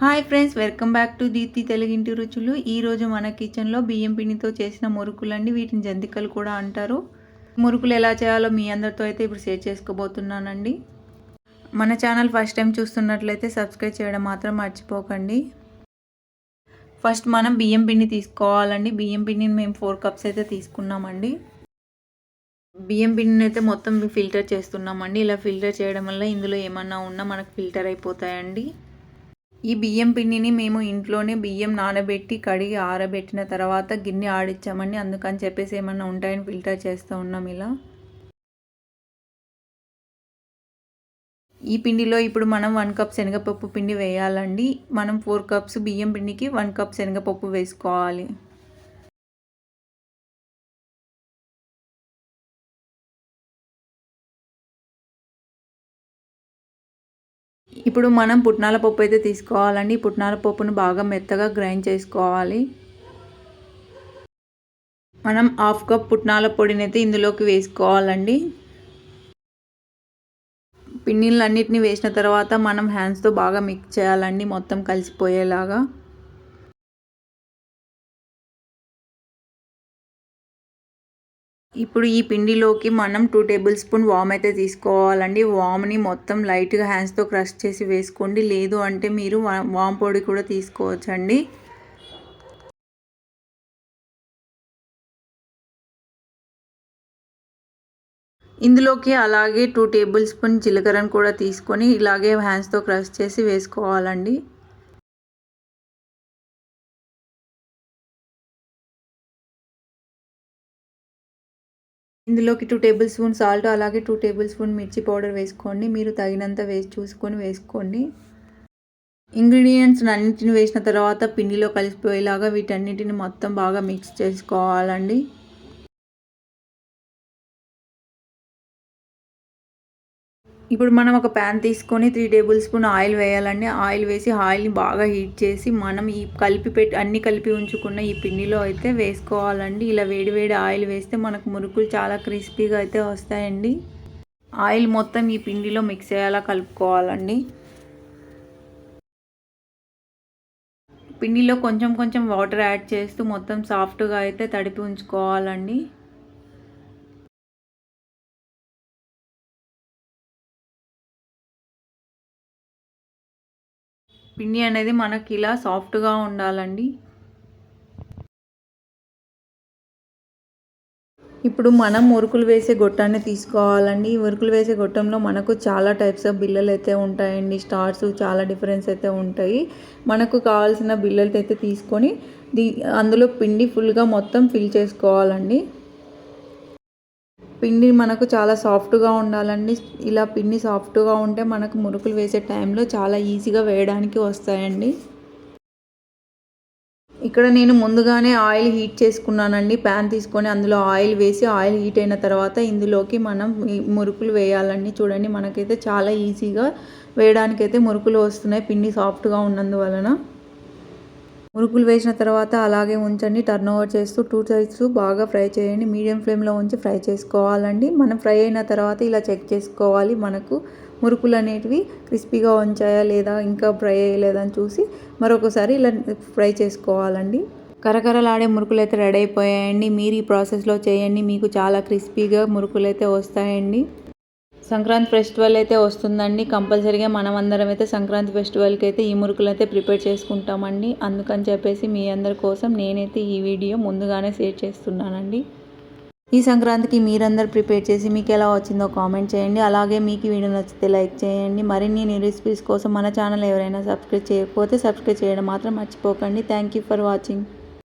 Hi friends welcome back to Deepthi తెలుగింటి రుచులు. ఈరోజు మన కిచెన్లో బియ్యం పిండితో చేసిన మురుకులండి. వీటిని జంతికలు కూడా అంటారు. మురుకులు ఎలా చేయాలో మీ అందరితో అయితే ఇప్పుడు షేర్ చేసుకోబోతున్నానండి. మన ఛానల్ ఫస్ట్ టైం చూస్తున్నట్లయితే సబ్స్క్రైబ్ చేయడం మాత్రం మర్చిపోకండి. ఫస్ట్ మనం బియ్యం పిండి తీసుకోవాలండి. బియ్యం పిండిని మేము ఫోర్ కప్స్ అయితే తీసుకున్నామండి. బియ్యం పిండిని అయితే మొత్తం ఫిల్టర్ చేస్తున్నామండి. ఇలా ఫిల్టర్ చేయడం వల్ల ఇందులో ఏమన్నా ఉన్నా మనకు ఫిల్టర్ అయిపోతాయండి. ఈ బియ్యం పిండిని మేము ఇంట్లోనే బియ్యం నానబెట్టి కడిగి ఆరబెట్టిన తర్వాత గిన్నె ఆడిచ్చామండి. అందుకని చెప్పేసి ఏమన్నా ఉంటాయని ఫిల్టర్ చేస్తూ ఉన్నాం ఇలా. ఈ పిండిలో ఇప్పుడు మనం వన్ కప్ శనగపప్పు పిండి వేయాలండి. మనం ఫోర్ కప్స్ బియ్యం పిండికి వన్ కప్ శనగపప్పు వేసుకోవాలి. ఇప్పుడు మనం పుట్నాల పప్పు అయితే తీసుకోవాలండి. పుట్నాల పప్పును బాగా మెత్తగా గ్రైండ్ చేసుకోవాలి. మనం హాఫ్ కప్ పుట్నాల పొడిని అయితే ఇందులోకి వేసుకోవాలండి. పిండిలన్నిటిని వేసిన తర్వాత మనం హ్యాండ్స్తో బాగా మిక్స్ చేయాలండి. మొత్తం కలిసిపోయేలాగా. ఇప్పుడు ఈ పిండిలోకి మనం టూ టేబుల్ స్పూన్ వామ్ అయితే తీసుకోవాలండి. వామ్ని మొత్తం లైట్గా హ్యాండ్స్తో క్రష్ చేసి వేసుకోండి. లేదు అంటే మీరు వామ్ పొడి కూడా తీసుకోవచ్చండి. ఇందులోకి అలాగే టూ టేబుల్ స్పూన్ జీలకర్రను కూడా తీసుకొని ఇలాగే హ్యాండ్స్తో క్రష్ చేసి వేసుకోవాలండి. ఇందులోకి టూ టేబుల్ స్పూన్ సాల్ట్ అలాగే టూ టేబుల్ స్పూన్ మిర్చి పౌడర్ వేసుకోండి. మీరు తగినంత వేసి చూసుకొని వేసుకోండి. ఇంగ్రీడియంట్స్ అన్నింటిని వేసిన తర్వాత పిండిలో కలిసిపోయేలాగా వీటన్నిటిని మొత్తం బాగా మిక్స్ చేసుకోవాలండి. ఇప్పుడు మనం ఒక ప్యాన్ తీసుకొని త్రీ టేబుల్ స్పూన్ ఆయిల్ వేయాలండి. ఆయిల్ వేసి ఆయిల్ని బాగా హీట్ చేసి మనం ఈ కలిపి పెట్టి అన్ని కలిపి ఉంచుకున్న ఈ పిండిలో అయితే వేసుకోవాలండి. ఇలా వేడి వేడి ఆయిల్ వేస్తే మనకు మురుకులు చాలా క్రిస్పీగా అయితే వస్తాయండి. ఆయిల్ మొత్తం ఈ పిండిలో మిక్స్ అయ్యేలా కలుపుకోవాలండి. పిండిలో కొంచెం కొంచెం వాటర్ యాడ్ చేస్తూ మొత్తం సాఫ్ట్గా అయితే తడిపి ఉంచుకోవాలండి. పిండి అనేది మనకి ఇలా సాఫ్ట్గా ఉండాలండి. ఇప్పుడు మనం మురుకులు వేసే గొట్టాన్ని తీసుకోవాలండి. ఈ మురుకులు వేసే గొట్టంలో మనకు చాలా టైప్స్ ఆఫ్ బిల్లలు అయితే ఉంటాయండి. స్టార్స్ చాలా డిఫరెన్స్ అయితే ఉంటాయి. మనకు కావాల్సిన బిల్లలు అయితే తీసుకొని దీ అందులో పిండి ఫుల్గా మొత్తం ఫిల్ చేసుకోవాలండి. పిండి మనకు చాలా సాఫ్ట్గా ఉండాలండి. ఇలా పిండి సాఫ్ట్గా ఉంటే మనకు మురుకులు వేసే టైంలో చాలా ఈజీగా వేయడానికి వస్తాయండి. ఇక్కడ నేను ముందుగానే ఆయిల్ హీట్ చేసుకున్నానండి. ప్యాన్ తీసుకొని అందులో ఆయిల్ వేసి ఆయిల్ హీట్ అయిన తర్వాత ఇందులోకి మనం మురుకులు వేయాలండి. చూడండి మనకైతే చాలా ఈజీగా వేయడానికైతే మురుకులు వస్తున్నాయి. పిండి సాఫ్ట్గా ఉన్నందువలన. మురుకులు వేసిన తర్వాత అలాగే ఉంచండి. టర్న్ ఓవర్ చేస్తూ టూ సైడ్స్ బాగా ఫ్రై చేయండి. మీడియం ఫ్లేమ్లో ఉంచి ఫ్రై చేసుకోవాలండి. మనం ఫ్రై అయిన తర్వాత ఇలా చెక్ చేసుకోవాలి. మనకు మురుకులు అనేటివి క్రిస్పీగా ఉంచాయా లేదా ఇంకా ఫ్రై అయ్యలేదని చూసి మరొకసారి ఇలా ఫ్రై చేసుకోవాలండి. కరకరలాడే మురుకులు అయితే రెడీ అయిపోయాయండి. మీరు ఈ ప్రాసెస్లో చేయండి. మీకు చాలా క్రిస్పీగా మురుకులు అయితే వస్తాయండి. సంక్రాంతి ఫెస్టివల్ అయితే వస్తుందండి. కంపల్సరీగా మనం అందరం అయితే సంక్రాంతి ఫెస్టివల్కి అయితే ఈ మురుకులు అయితే ప్రిపేర్ చేసుకుంటామండి. అందుకని చెప్పేసి మీ అందరి కోసం నేనైతే ఈ వీడియో ముందుగానే షేర్ చేస్తున్నానండి. ఈ సంక్రాంతికి మీరందరూ ప్రిపేర్ చేసి మీకు ఎలా వచ్చిందో కామెంట్ చేయండి. అలాగే మీకు వీడియో నచ్చితే లైక్ చేయండి. మరిన్ని రెసిపీస్ కోసం మన ఛానల్ ఎవరైనా సబ్స్క్రైబ్ చేయకపోతే సబ్స్క్రైబ్ చేయడం మాత్రం మర్చిపోకండి. Thank you for watching.